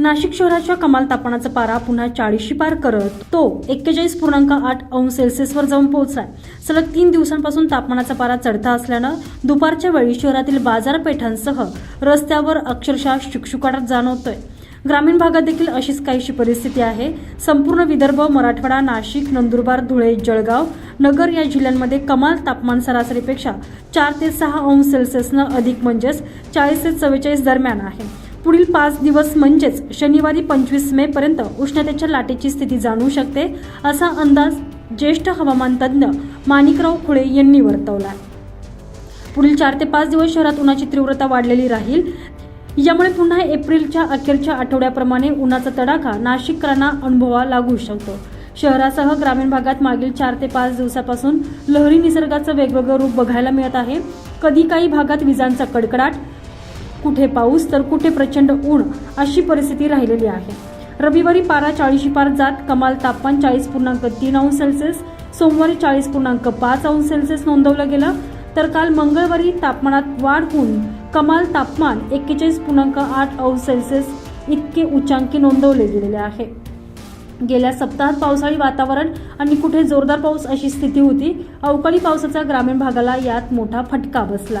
नाशिक शहराच्या कमाल तापमानाचा पारा पुन्हा चाळीसशी पार करत तो एक्केचाळीस पूर्णांक आठ अंश सेल्सिअसवर जाऊन पोहोचलाय. सलग तीन दिवसांपासून तापमानाचा पारा चढता असल्यानं दुपारच्या वेळी शहरातील बाजारपेठांसह रस्त्यावर अक्षरशः शुकशुकाटात जाणवतोय. ग्रामीण भागात देखील अशीच काहीशी परिस्थिती आहे. संपूर्ण विदर्भ मराठवाडा नाशिक नंदुरबार धुळे जळगाव नगर या जिल्ह्यांमध्ये कमाल तापमान सरासरीपेक्षा चार ते सहा अंश सेल्सिअसनं अधिक म्हणजेच चाळीस ते चव्वेचाळीस दरम्यान आहे. पुढील पाच दिवस म्हणजेच शनिवारी पंचवीस मे पर्यंत उष्णतेच्या लाटेची स्थिती जाणवू शकते असा अंदाज ज्येष्ठ हवामान तज्ज्ञ माणिकराव खुळे यांनी वर्तवला. पुढील चार ते पाच दिवस शहरात उन्हाची तीव्रता वाढलेली राहील. यामुळे पुन्हा एप्रिलच्या अखेरच्या आठवड्याप्रमाणे उन्हाचा तडाखा नाशिककरांना अनुभवा लागू शकतो. शहरासह ग्रामीण भागात मागील चार ते पाच दिवसापासून लहरी निसर्गाचं वेगवेगळं रूप बघायला मिळत आहे. कधी काही भागात विजांचा कडकडाट कुठे पाऊस तर कुठे प्रचंड ऊन अशी परिस्थिती राहिलेली आहे. रविवारी पारा चाळीशी पार जात कमाल तापमान चाळीस पूर्णांक तीन अंश सेल्सिअस सोमवारी चाळीस पूर्णांक पाच अंश सेल्सिअस नोंदवलं गेलं तर काल मंगळवारी तापमानात वाढ होऊन कमाल तापमान एक्केचाळीस पूर्णांक आठ अंश सेल्सिअस इतके उच्चांकी नोंदवले गेलेले आहे. गेल्या सप्ताहात पावसाळी वातावरण आणि कुठे जोरदार पाऊस अशी स्थिती होती अवकाळी पावसाचा ग्रामीण भागाला यात मोठा फटका बसला